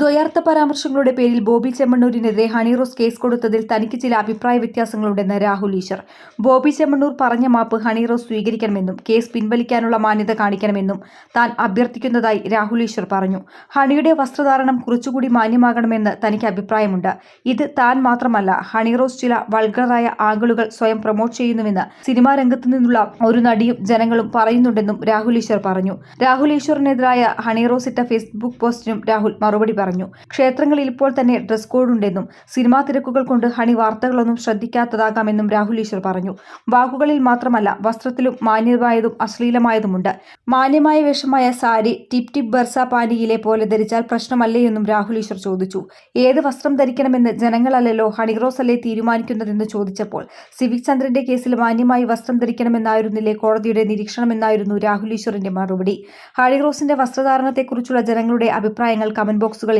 ദ്വയാർത്ഥ പരാമർശങ്ങളുടെ പേരിൽ ബോബി ചെമ്മണ്ണൂരിനെതിരെ ഹണിറോസ് കേസ് കൊടുത്തതിൽ തനിക്ക് ചില അഭിപ്രായ വ്യത്യാസങ്ങളുണ്ടെന്ന് രാഹുൽ ഈശ്വർ. ബോബി ചെമ്മണ്ണൂർ പറഞ്ഞ മാപ്പ് ഹണിറോസ് സ്വീകരിക്കണമെന്നും കേസ് പിൻവലിക്കാനുള്ള മാന്യത കാണിക്കണമെന്നും താൻ അഭ്യർത്ഥിക്കുന്നതായി രാഹുൽ ഈശ്വർ പറഞ്ഞു. ഹണിയുടെ വസ്ത്രധാരണം കുറച്ചുകൂടി മാന്യമാകണമെന്ന് തനിക്ക് അഭിപ്രായമുണ്ട്. ഇത് താൻ മാത്രമല്ല ഹണിറോസ് ചില വൾഗറായ ആംഗിളുകൾ സ്വയം പ്രൊമോട്ട് ചെയ്യുന്നുവെന്ന് സിനിമാ രംഗത്തു നിന്നുള്ള ഒരു നടിയും ജനങ്ങളും പറയുന്നുണ്ടെന്നും രാഹുൽ ഈശ്വർ പറഞ്ഞു. രാഹുൽ ഈശ്വറിനെതിരായ ഹണിറോസ് ഇട്ട ഫേസ്ബുക്ക് പോസ്റ്റിനും രാഹുൽ മറുപടി പറഞ്ഞു. ക്ഷേത്രങ്ങളിൽ ഇപ്പോൾ തന്നെ ഡ്രസ് കോഡ് ഉണ്ടെന്നും സിനിമാ തിരക്കുകൾ കൊണ്ട് ഹണി വാർത്തകളൊന്നും ശ്രദ്ധിക്കാത്തതാകാമെന്നും രാഹുൽ ഈശ്വർ പറഞ്ഞു. വാക്കുകളിൽ മാത്രമല്ല വസ്ത്രത്തിലും മാന്യമായതും അശ്ലീലമായതുമുണ്ട്. മാന്യമായ വേഷമായ സാരി ടിപ് ടിപ് ബർസ പാനിയിലെ പോലെ ധരിച്ചാൽ പ്രശ്നമല്ലേ എന്നും രാഹുൽ ഈശ്വർ ചോദിച്ചു. ഏത് വസ്ത്രം ധരിക്കണമെന്ന് ജനങ്ങളല്ലല്ലോ ഹണിറോസ് അല്ലേ തീരുമാനിക്കുന്നതെന്ന് ചോദിച്ചപ്പോൾ സിവിക് ചന്ദ്രന്റെ കേസിൽ മാന്യമായി വസ്ത്രം ധരിക്കണമെന്നായിരുന്നില്ലേ കോടതിയുടെ നിരീക്ഷണമെന്നായിരുന്നു രാഹുൽ ഈശ്വറിന്റെ മറുപടി. ഹണിറോസിന്റെ വസ്ത്രധാരണത്തെക്കുറിച്ചുള്ള ജനങ്ങളുടെ അഭിപ്രായങ്ങൾ കമന്റ് ബോക്സുകളിൽ